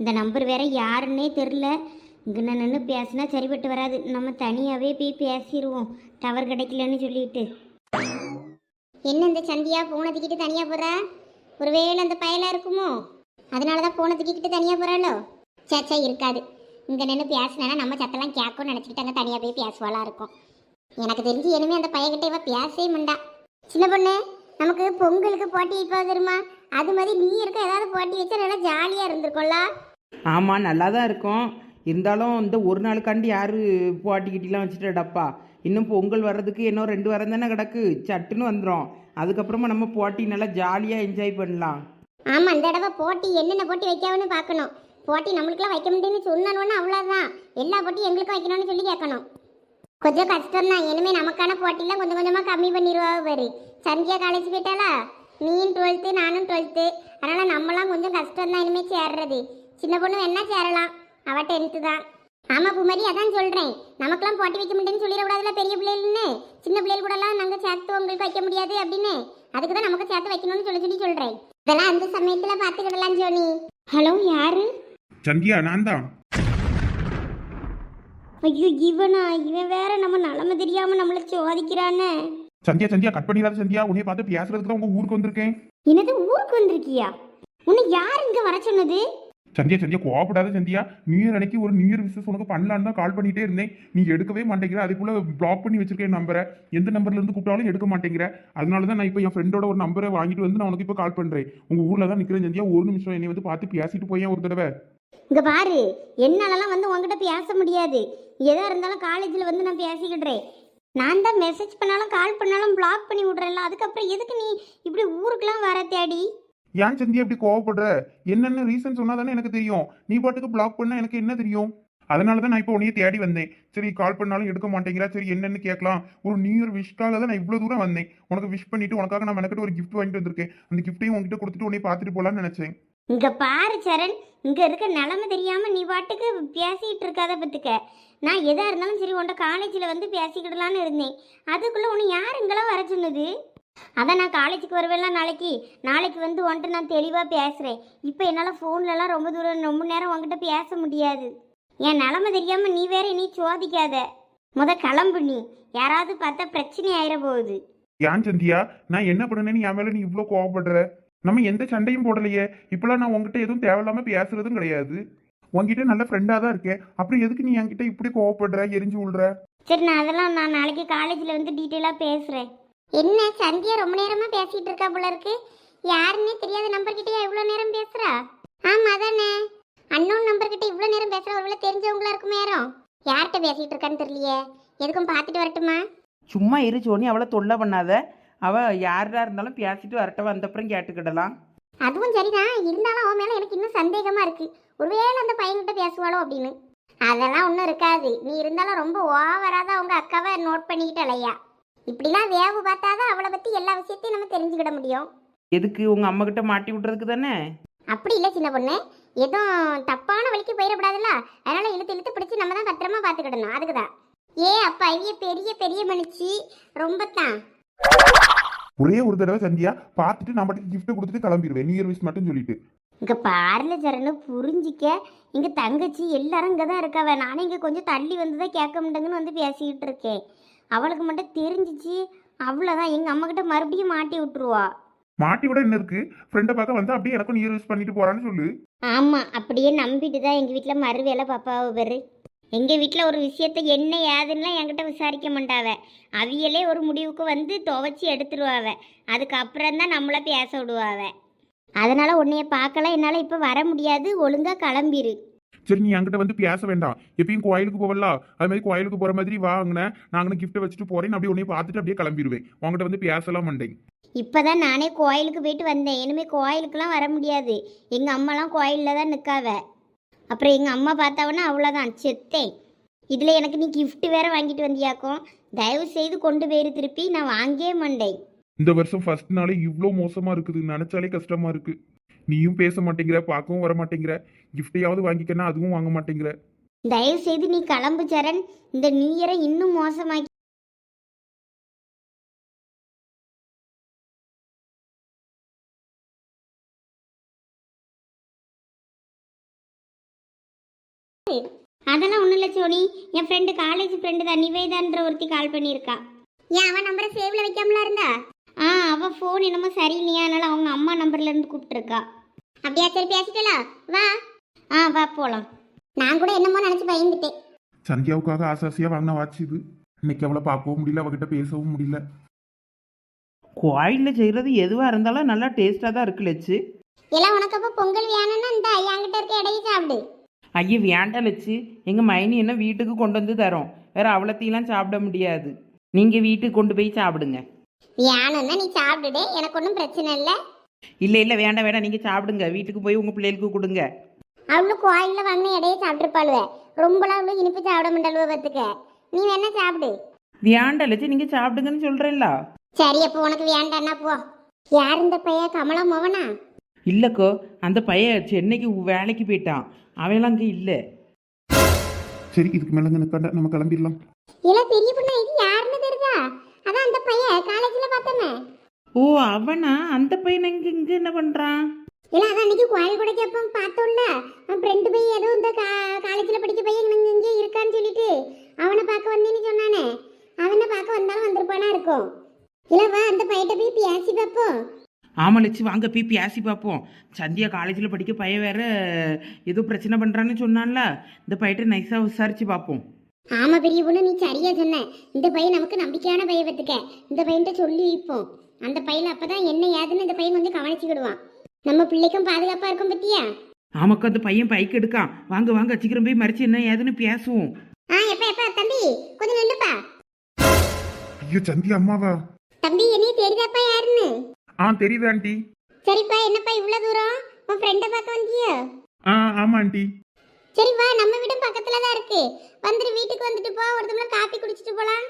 இந்த நம்பர் வேற யாருன்னே தெரில இங்கே நின்று பேசினா சரிப்பட்டு வராது. நம்ம தனியாகவே போய் பேசிடுவோம் டவர் கிடைக்கலன்னு சொல்லிட்டு. என்ன இந்த சந்தியா போனை தூக்கிட்டு தனியாக போகிறா ஒருவேளை அந்த பயலாக இருக்குமோ? அதனால தான் போனை தூக்கிட்டு தனியாக போகிறாளோ சேச்சா இருக்காது. இங்கே நின்று பேசினா நம்ம சத்தெல்லாம் கேட்கும்னு நினச்சிக்கிட்டு அங்கே தனியாக போய் பேசுவாளாக இருக்கும். எனக்கு தெரிஞ்சு இனிமே அந்த பையன்கிட்ட இவ பேசவே மாட்டா. சின்ன பொண்ணு நமக்கு பொங்கலுக்கு போட்டி இப்போ தெரியுமா? அது மாதிரி நீ இருக்க ஏதாவது போட்டி வச்சா நல்லா ஜாலியாக இருந்திருக்கோம்ல. ஆமாம் நல்லா தான் இருக்கும். இருந்தாலும் இந்த ஒரு நாளுக்காண்டி யார் போட்டிக்கிட்டிலாம் வச்சுட்டாடாப்பா இன்னும் பொங்கல் வர்றதுக்கு இன்னும் ரெண்டு வாரம் தானே கிடக்கு. சட்டுன்னு வந்துடும் அதுக்கப்புறமா நம்ம போட்டி நல்லா ஜாலியாக என்ஜாய் பண்ணலாம். ஆமாம் இந்த தடவை போட்டி என்னென்ன போட்டி வைக்காவன்னு பார்க்கணும். போட்டி நம்மளுக்குலாம் வைக்க முடியும்னு சொன்னோன்னு அவ்வளோதான் எல்லா போட்டியும் எங்களுக்கும் வைக்கணும்னு சொல்லி கேட்கணும். கொஞ்சம் கஷ்டம் தான் இனிமே நமக்கான போட்டிலாம் கொஞ்சம் கொஞ்சமாக கம்மி பண்ணிடுவா பாரு. சந்தியா காலேஜ் போயிட்டாளா? நீயும் டுவெல்த்து நானும் டுவெல்த்து அதனால் நம்மளாம் கொஞ்சம் கஷ்டம் தான் இனிமேல் சேர்றது. சின்ன பொண்ணு வேணா சேரலாம் அவள் டென்த்து தான். ஆமாம் பூமாரி அதான் சொல்கிறேன் நமக்கெல்லாம் போட்டி வைக்க முடியும்னு சொல்லிடக்கூடாதுல பெரிய பிள்ளைகள்னு? சின்ன பிள்ளைகள் கூடலாம் நாங்கள் சேர்த்து உங்களுக்கு வைக்க முடியாது அப்படின்னு? அதுக்கு தான் நமக்கு சேர்த்து வைக்கணும்னு சொல்லி சொல்லி சொல்கிறேன் இதெல்லாம் அந்த சமயத்தில் பார்த்துக்கிடலாம் ஜோனி. ஹலோ யாரு? சந்தியா நான் தான். ஐயோ இவனா? இவன் வேற நம்ம நிலமை தெரியாம நம்மள சோதிக்கிறானே. சந்தியா சந்தியா கட் பண்ணிடாத சந்தியா. உன்னைய பார்த்து பேசுறதுக்கு தான் உங்க ஊருக்கு வந்திருக்கேன். என்னது ஊருக்கு வந்திருக்கியா? உன்னை யார் இங்க வர சொன்னது? சந்தியா சந்தியா கோவப்படாத சந்தியா. நியூ இயர் அன்னைக்கு ஒரு நியூ இயர் விசஸ் உனக்கு பண்ணலான்னு தான் கால் பண்ணிட்டே இருந்தேன். நீ எடுக்கவே மாட்டேங்கிற. அதுக்குள்ள பிளாக் பண்ணி வச்சிருக்கேன் நம்பரை எந்த நம்பர்ல இருந்து கூப்பிட்டாலும் எடுக்க மாட்டேங்கிற. அதனால தான் நான் இப்போ என் ஃப்ரெண்டோட ஒரு நம்பரை வாங்கிட்டு வந்து நான் உனக்கு இப்போ கால் பண்றேன். உங்க ஊர்ல தான் நிக்கிறேன் சந்தியா. ஒரு நிமிஷம் என்னை வந்து பார்த்து பேசிட்டு போயேன் ஒரு தடவை. இங்க பாரு. என்னாலலாம் வந்து உங்ககிட்ட பேச முடியாது. எதா இருந்தாலும் காலேஜில் வந்து நான் பேசிக்கிடுறேன். நான் தான் மெசேஜ் பண்ணாலும் கால் பண்ணாலும் பிளாக் பண்ணி விட்றேன்ல. அதுக்கப்புறம் எதுக்கு நீ இப்படி ஊருக்குலாம் வர தேடி? ஏன் சந்தியா இப்படி கோவப்படுற? என்னென்ன ரீசன் சொன்னா தானே எனக்கு தெரியும். நீ பாட்டுக்கு பிளாக் பண்ண எனக்கு என்ன தெரியும்? அதனால தான் நான் இப்போ உன்னைய தேடி வந்தேன். சரி கால் பண்ணாலும் எடுக்க மாட்டேங்கிறா. சரி என்னன்னு கேட்கலாம். ஒரு நியூ இயர் விஷக்காக தான் நான் இவ்வளோ தூரம் வந்தேன். உனக்கு விஷ் பண்ணிட்டு உனக்காக நான் எனக்கு ஒரு கிஃப்ட் வாங்கிட்டு வந்திருக்கேன். அந்த கிஃப்ட்டையும் உங்ககிட்ட கொடுத்துட்டு உன்னை பார்த்துட்டு போலாம்னு நினைச்சேன். இங்க பாரு சரண். இங்க இருக்க நிலமை தெரியாம நீ பாட்டுக்கு பேசிட்டு இருக்காத பத்துக்க. நான் எதா இருந்தாலும் சரி உன்ட காலேஜில் வந்து பேசிக்கிடலான்னு இருந்தேன். அதுக்குள்ள உன்னை யார் இங்கெல்லாம் வர சொன்னது? அதான் நான் காலேஜுக்கு வருவேன்ல நாளைக்கு. நாளைக்கு வந்து உன்ட்ட நான் தெளிவாக பேசுகிறேன் இப்போ என்னால் ஃபோன்லலாம் ரொம்ப தூரம் ரொம்ப நேரம் உன்கிட்ட பேச முடியாது. என் நிலமை தெரியாமல் நீ வேற நீ சோதிக்காத. முத கிளம்பு நீ. யாராவது பார்த்தா பிரச்சனை ஆயிட போகுது. ஏன் சந்தியா? நான் என்ன பண்ணேன்னு என் மேல நீ இவ்வளோ கோவப்படுற? நம்ம எந்த சண்டையும் போடலையே. இப்பெல்லாம் நான் உன்கிட்ட எதுவும் தேவையில்லாம பேசுறதும் கிடையாது. உன்கிட்ட நல்ல ஃப்ரெண்டாக தான் இருக்கேன். அப்புறம் எதுக்கு நீ என்கிட்ட இப்படி கோவப்படுற எரிஞ்சு விடுற சரி நான் அதெல்லாம் நான் நாளைக்கு காலேஜில் வந்து டீட்டெயிலாக பேசுகிறேன் என்ன சந்தியா ரொம்ப நேரமாக பேசிகிட்டு இருக்கா போல இருக்கு. யாருன்னே தெரியாத நம்பர்கிட்டயா இவ்வளோ நேரம் பேசுகிறா ஆமாம் அதானே. அன்னோன் நம்பர்கிட்ட இவ்வளோ நேரம் பேசுகிற ஒருவேளை தெரிஞ்சவங்களா இருக்கும் நேரம் யார்கிட்ட பேசிகிட்டு இருக்கான்னு தெரியலையே. எதுக்கும் பார்த்துட்டு வரட்டுமா? சும்மா இரு சோனி அவளை தொல்லை பண்ணாத. அவள் யாரா இருந்தாலும் பேசிட்டு வரட்ட வந்தப்புறம் கேட்டுக்கிடலாம். அதுவும் சரிதான். இருந்தாலும் அவன் மேலே எனக்கு இன்னும் சந்தேகமாக இருக்குது ஒருவேளை அந்த பையன்கிட்ட பேசுவாளோ அப்படின்னு. அதெல்லாம் ஒன்றும் இருக்காது. நீ இருந்தாலும் ரொம்ப ஓவராக தான் அவங்க அக்காவை நோட் பண்ணிக்கிட்டு அலையா? இப்படிலாம் வேவு பார்த்தாதான் அவளை பற்றி எல்லா விஷயத்தையும் நம்ம தெரிஞ்சுக்கிட முடியும். எதுக்கு உங்கள் அம்மாக்கிட்ட மாட்டி விட்றதுக்கு தானே? அப்படி இல்லை சின்ன பொண்ணு. எதுவும் தப்பான வழிக்கு போயிடக்கூடாதுல்ல? அதனால இழுத்து இழுத்து பிடிச்சி நம்ம தான் பத்திரமா பார்த்துக்கிடணும். அதுக்கு தான் ஏ அப்பா இவிய பெரிய பெரிய மனுச்சி ரொம்ப தான் ஒரே ஒரு தடவை சந்தியா பார்த்துட்டு நான் மட்டும் gift கொடுத்துட்டு கிளம்பிடுவேன். நியூ இயர் விஷ் மட்டும் சொல்லிட்டு. இங்கே பாருல சரணு புரிஞ்சிக்க. இங்கே தங்கச்சி எல்லாரும் இங்கே தான் இருக்காவ. நானும் இங்கே கொஞ்சம் தள்ளி வந்து தான் கேட்க முடியுங்கன்னு வந்து பேசிக்கிட்டு இருக்கேன். அவளுக்கு மட்டும் தெரிஞ்சிச்சு அவ்வளோதான் எங்கள் அம்மாக்கிட்ட மறுபடியும் மாட்டி விட்டுருவா. மாட்டி விட என்ன இருக்கு? ஃப்ரெண்டை பார்க்க வந்து அப்படியே எனக்கும் இயர் விஷ் பண்ணிட்டு போறான்னு சொல்லு. ஆமாம் அப்படியே நம்பிட்டு தான் எங்கள் வீட்டில் மறு வேலை பாப்பாவை பேர். எங்கள் வீட்டில் ஒரு விஷயத்தை என்ன ஏதுன்னுலாம் என்கிட்ட விசாரிக்க மாட்டாவ. அவியலே ஒரு முடிவுக்கு வந்து துவைச்சி எடுத்துருவாவ. அதுக்கப்புறம் தான் நம்மளை பேச விடுவாவ. அதனால உன்னைய பார்க்கலாம் என்னால் இப்போ வர முடியாது. ஒழுங்காக கிளம்பிரு. சரி நீ என்கிட்ட வந்து பேச வேண்டாம். எப்பயும் கோயிலுக்கு போவல அது மாதிரி கோயிலுக்கு போற மாதிரி வாங்கினேன் நாங்கள் கிஃப்ட்டை வச்சுட்டு போறேன். அப்படியே உன்னைய பார்த்துட்டு அப்படியே கிளம்பிடுவேன் உங்ககிட்ட வந்து பேசலாம் மாட்டேன் இப்போதான் நானே கோயிலுக்கு போயிட்டு வந்தேன். இனிமேல் கோயிலுக்கெல்லாம் வர முடியாது. எங்கள் அம்மாலாம் கோயிலில் தான் நிற்காவ அப்புறம் எங்கள் அம்மா பார்த்தாவன்னா அவ்வளோதான் செத்தேன் இதில் எனக்கு நீ gift வேற வாங்கிட்டு வந்தியாக்கும். தயவு செய்து கொண்டு போயிரு திருப்பி. நான் வாங்கவே மாட்டேன். இந்த வருஷம் ஃபர்ஸ்ட் நாளே இவ்வளோ மோசமா இருக்குது. நினைச்சாலே கஷ்டமா இருக்கு. நீயும் பேச மாட்டேங்கிற பார்க்கவும் வர மாட்டேங்கிற கிஃப்டையாவது வாங்கிக்கனா அதுவும் வாங்க மாட்டேங்கிற. தயவு செய்து நீ கிளம்பு சரண். இந்த நியூ இயரை இன்னும் மோசமாக்கி அதெல்லாம் ஒன்றும் இல்லை சோனி. என் ஃப்ரெண்டு காலேஜ் ஃப்ரெண்டு தான் நிவேதான்ற ஒருத்தி கால் பண்ணியிருக்கா. ஏன் அவன் நம்பரை சேவ்ல வைக்காமலா இருந்தா? ஆ அவள் ஃபோன் என்னமோ சரியில்லையா அதனால அவங்க அம்மா நம்பர்ல இருந்து கூப்பிட்டுருக்கா. அப்படியா சரி பேசிட்டலா? வா. ஆ வா போகலாம் நான் கூட என்னமோ நினச்சி பயந்துட்டேன். சந்தியாவுக்காக ஆசாசியா வாங்கின வாட்ச் இது. இன்னைக்கு அவளை பார்க்கவும் முடியல அவகிட்ட பேசவும் முடியல. கோயிலில் செய்கிறது எதுவாக இருந்தாலும் நல்லா டேஸ்ட்டாக தான் இருக்கு லட்சு எல்லாம் உனக்கு அப்போ பொங்கல் வேணும்னா இந்த என்கிட்ட இருக்க இடையே சாப்பிடு. ஐயா வேண்டாம் லட்சு எங்கள் மைனி என்ன வீட்டுக்கு கொண்டு வந்து தரோம். வேற அவ்வளோத்தையெல்லாம் சாப்பிட முடியாது. நீங்கள் வீட்டுக்கு கொண்டு போய் சாப்பிடுங்க. வேணும்னா நீ சாப்பிடுடு எனக்கு ஒன்றும் பிரச்சனை இல்லை. இல்லை இல்லை வேண்டாம் வேண்டாம். நீங்கள் சாப்பிடுங்க. வீட்டுக்கு போய் உங்கள் பிள்ளைகளுக்கு கொடுங்க. அவளும் கோயிலில் வாங்கின இடையே சாப்பிட்டுருப்பாளுவ. ரொம்பலாம் அவளும் இனிப்பு சாப்பிட மாட்டாளுவ பார்த்துக்க. நீ வேணா சாப்பிடு. வேண்டாம் லட்சு. நீங்கள் சாப்பிடுங்கன்னு சொல்கிறேன்ல சரி அப்போ உனக்கு வேண்டான்னா போ. யார் இந்த பையன் கமலா மோகனா? இல்லைக்கோ அந்த பையன் சென்னைக்கு வேலைக்கு போயிட்டான். அவன்லாம் அங்கே இல்லை. சரி இதுக்கு மேலங்க நிற்காண்ட நம்ம கிளம்பிடலாம். இல்ல பெரிய பொண்ணு இது யாருன்னு தெரியுதா? அதான் அந்த பையன் காலேஜ்ல பார்த்தோமே. ஓ அவனா? அந்த பையன் இங்கே இங்கே என்ன பண்ணுறான் இல்ல அதான் அன்னைக்கு கோயில் கூட கேப்போம் பார்த்தோம்ல. அவன் ஃப்ரெண்டு பையன் ஏதோ இந்த காலேஜ்ல படிக்க பையன் இங்க இங்கே இருக்கான்னு சொல்லிட்டு அவனை பார்க்க வந்தேன்னு சொன்னானே. அவனை பார்க்க வந்தாலும் வந்திருப்பானா இருக்கும். இல்ல வா அந்த பையட்ட போய் பேசி பார்ப்போம். ஆமாம் லட்சு வாங்க போய் பேசி பார்ப்போம். சந்தியா காலேஜில் படிக்க பையன் வேற ஏதோ பிரச்சனை பண்ணுறான்னு சொன்னான்ல. இந்த பையட்ட நைஸாக விசாரிச்சு பார்ப்போம். ஆமா பெரிய பொண்ணு நீ சரியா சொன்ன. இந்த பையன் நமக்கு நம்பிக்கையான பையன் பத்துக்க இந்த பையன்கிட்ட சொல்லி வைப்போம். அந்த பையன் அப்பதான் என்ன ஏதுன்னு இந்த பையன் கொஞ்சம் கவனிச்சுக்கிடுவான். நம்ம பிள்ளைக்கும் பாதுகாப்பா இருக்கும் பத்தியா? ஆமாக்கா அந்த பையன் பைக் எடுக்கான் வாங்க வாங்க சீக்கிரம் போய் மறிச்சு என்ன ஏதுன்னு பேசுவோம். ஆ எப்ப எப்ப தம்பி கொஞ்சம் நில்லுப்பா. ஐயோ சந்தியா அம்மாவா? தம்பி என்னைய தெரியுதாப்பா யாருன்னு? ஆ தெரியுது ஆண்டி. சரிப்பா என்னப்பா இவ்வளவு தூரம்? உன் ஃப்ரெண்டை பார்க்க வந்தியோ? ஆ ஆமா ஆண்டி. சரி வா நம்ம வீடும் பக்கத்துல தான் இருக்கு. வந்துட்டு வீட்டுக்கு வந்துட்டு போ ஒரு தம்ளர் காப்பி குடிச்சிட்டு போலாம்.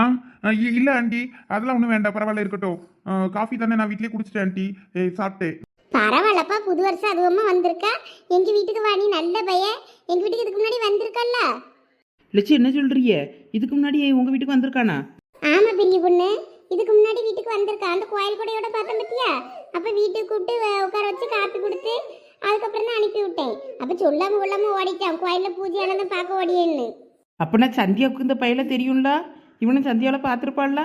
ஆ இல்ல ஆண்டி. அதெல்லாம் ஒன்றும் வேண்டாம். பரவாயில்ல இருக்கட்டும். காஃபி தானே நான் வீட்லயே குடிச்சிட்டேன் ஆண்டி. ஏய், சாப்பிட்டேன் பரவாயில்லப்பா. புது வருஷம் அதுவுமா வந்திருக்கா? எங்க வீட்டுக்கு வா நீ நல்ல பையன். எங்க வீட்டுக்கு இதுக்கு முன்னாடி வந்திருக்கல்ல? லட்சு என்ன சொல்றிய இதுக்கு முன்னாடி உங்கள் வீட்டுக்கு வந்திருக்கானா? ஆமா பெரிய பொண்ணு. இதுக்கு முன்னாடி வீட்டுக்கு வந்திருக்கா. அந்த கோயில் கூடையோட பார்த்தேன் பத்தியா? அப்ப வீட்டுக்கு கூப்பிட்டு உட்கார வச்சு காப்பி கொடுத்து அதுக்கப்புறம் தான் அனுப்பி விட்டேன். அப்ப சொல்லாம கொள்ளாம ஓடிட்டான். கோயில்ல பூஜை ஆனதை பார்க்க ஓடியேன்னு. அப்போனா சந்தியாவுக்கு இந்த பையல தெரியும்ல? இவனும் சந்தியாவில் பார்த்துருப்பாள்ல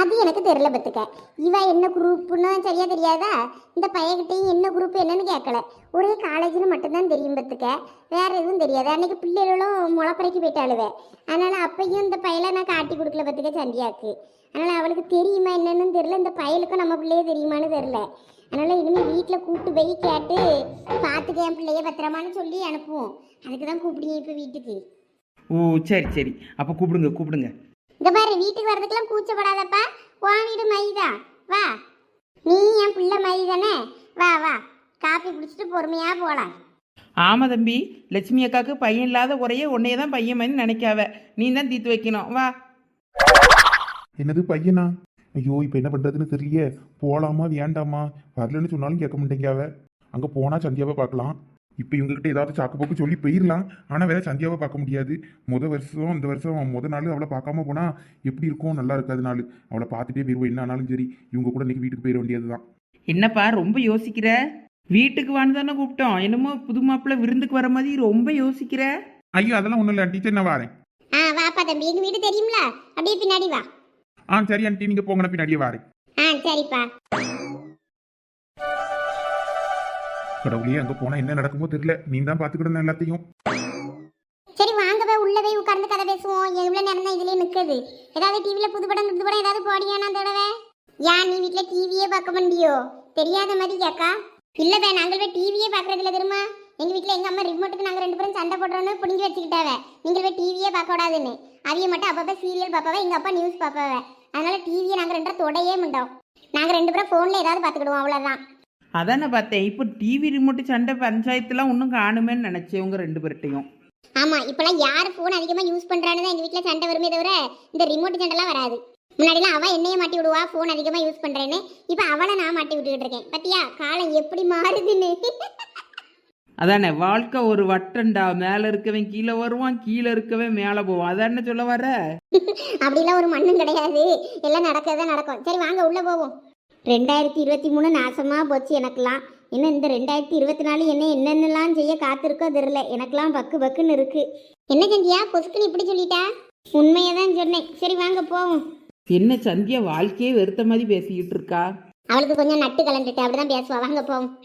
அது எனக்கு தெரியல பத்துக்க. இவ என்ன குரூப்னு சரியா தெரியாதா? இந்த பையன்கிட்டையும் என்ன குரூப் என்னன்னு கேட்கல. ஒரே காலேஜ்னு மட்டும்தான் தெரியும் பத்துக்க. வேற எதுவும் தெரியாது? அன்னைக்கு பிள்ளைகளும் முளப்பறைக்கு போயிட்டாளுவே. அதனால அப்பையும் இந்த பையலை நான் காட்டி கொடுக்கல பத்துக்க சந்தியாக்கு. அதனால அவளுக்கு தெரியுமா என்னன்னு தெரியல. இந்த பையலுக்கும் நம்ம பிள்ளைய தெரியுமான்னு தெரியல. அதனால இனிமே வீட்டில் கூப்பிட்டு போய் கேட்டு பார்த்துக்க என் பிள்ளைய பத்திரமான்னு சொல்லி அனுப்புவோம். அதுக்கு தான் கூப்பிடுங்க இப்போ வீட்டுக்கு. ஓ சரி சரி. அப்போ கூப்பிடுங்க கூப்பிடுங்க. இந்த பாரு வீட்டுக்கு வர்றதுக்கெல்லாம் கூச்சப்படாதப்பா. உன் வீடு மைதா. வா. நீ என் பிள்ளை மை தானே வா வா. காப்பி குடிச்சிட்டு பொறுமையா போலாம். ஆமாம் தம்பி. லட்சுமி அக்காவுக்கு பையன் இல்லாத குறைய உன்னையே தான் பையன் மாதிரி நினைக்காவ. நீ தான் தீர்த்து வைக்கணும். வா. என்னது பையனா? ஐயோ இப்போ என்ன பண்றதுன்னு தெரியல. போலாமா வேண்டாமா? வரலன்னு சொன்னாலும் கேட்க மாட்டேங்க அவ அங்க போனா சந்தியாவை பார்க்கலாம். இப்போ இவங்ககிட்ட ஏதாவது சாக்கு போக்கு சொல்லி போயிடலாம் ஆனா வேற சந்தியாவை பார்க்க முடியாது. முத வருஷம் இந்த வருஷம் முத நாள் அவளை பார்க்காம போனா எப்படி இருக்கும்? நல்லா இருக்காது நாள். அவளை பார்த்துட்டே போயிருவோம். என்ன ஆனாலும் சரி இவங்க கூட இன்னைக்கு வீட்டுக்கு போயிட வேண்டியதுதான். என்னப்பா ரொம்ப யோசிக்கிற? வீட்டுக்கு வான்னு தானே கூப்பிட்டோம். என்னமோ புது மாப்பிள்ளை விருந்துக்கு வர மாதிரி ரொம்ப யோசிக்கிற? ஐயோ அதெல்லாம் ஒன்றும் இல்லை டீச்சர் நான் வரேன். ஆ வாப்பா தம்பி. எங்க வீடு தெரியும்ல? அப்படியே பின்னாடி வா. ஆ சரி ஆண்டி நீங்க போங்க நான் பின்னாடியே வரேன். ஆ சரிப்பா. கடவுளே அங்க போனா என்ன நடக்குமோ தெரியல. நீ தான் பாத்துக்கிடணும் எல்லாத்தையும். சரி வாங்க போய் உள்ள போய் உட்கார்ந்து கதை பேசுவோம். எவ்வளவு நேரம் தான் இதுலயே நிக்குது. ஏதாவது டிவில புது படம் புது படம் ஏதாவது போடியானா தடவை? ஏன் நீ வீட்ல டிவியே பார்க்க முடியோ தெரியாத மாதிரி கேக்கா. இல்ல பே நாங்கள் போய் டிவியே பாக்குறது இல்ல தெரியுமா? எங்க வீட்ல எங்க அம்மா ரிமோட்டுக்கு நாங்க ரெண்டு பேரும் சண்டை போடுறோன்னு புடிங்கி வச்சுக்கிட்டாவ. நீங்கள் போய் டிவியே பார்க்க விடாதுன்னு அவிய மட்டும் அப்பப்ப சீரியல் பாப்பாவ எங்க அப்பா நியூஸ் பாப்பாவ அதனால டிவியை நாங்க ரெண்டரை தொடையே மாட்டோம். நாங்க ரெண்டு பேரும் போன்ல ஏதாவது பாத்துக்கிடுவோம் அவ்வளவுதான். அதானே பார்த்தேன். இப்போ டிவி ரிமோட்டு சண்டை பஞ்சாயத்துலாம் ஒன்றும் காணுமேன்னு நினச்சேன் உங்க ரெண்டு பேர்ட்டையும் ஆமா இப்பெல்லாம் யார் ஃபோன் அதிகமா யூஸ் பண்றான்னு தான் எங்க வீட்ல சண்டை வருமே தவிர இந்த ரிமோட் சண்டைலாம் வராது. முன்னாடிலாம் அவ என்னைய மாட்டி விடுவா ஃபோன் அதிகமா யூஸ் பண்றேன்னு. இப்போ அவளை நான் மாட்டி விட்டுக்கிட்டு இருக்கேன். பத்தியா? காலம் எப்படி மாறுதுன்னு. அதானே வாழ்க்கை ஒரு வட்டண்டா மேலே இருக்கவன் கீழே வருவான் கீழே இருக்கவன் மேலே போவான். அதானே சொல்ல வர அப்படிலாம் ஒரு மண்ணும் கிடையாது. எல்லாம் நடக்கதான் நடக்கும். சரி வாங்க உள்ள போவோம். ரெண்டாயிரத்தி இருபத்தி மூணு நாசமா போச்சு எனக்கெல்லாம். இன்னும் இந்த ரெண்டாயிரத்தி இருபத்தி நாலு என்ன என்னென்னலாம் செய்ய காத்திருக்கோ தெரியல. எனக்கெல்லாம் பக்கு பக்குன்னு இருக்கு. என்ன சந்தியா பொசுக்குன்னு இப்படி சொல்லிட்டா? உண்மையை தான் சொன்னேன். சரி வாங்க போவோம். என்ன சந்தியா வாழ்க்கையே வெறுத்த மாதிரி பேசிக்கிட்டு இருக்கா? அவளுக்கு கொஞ்சம் நட்டு கலந்துட்டு அப்படிதான் பேசுவா. வாங்க போவோம்.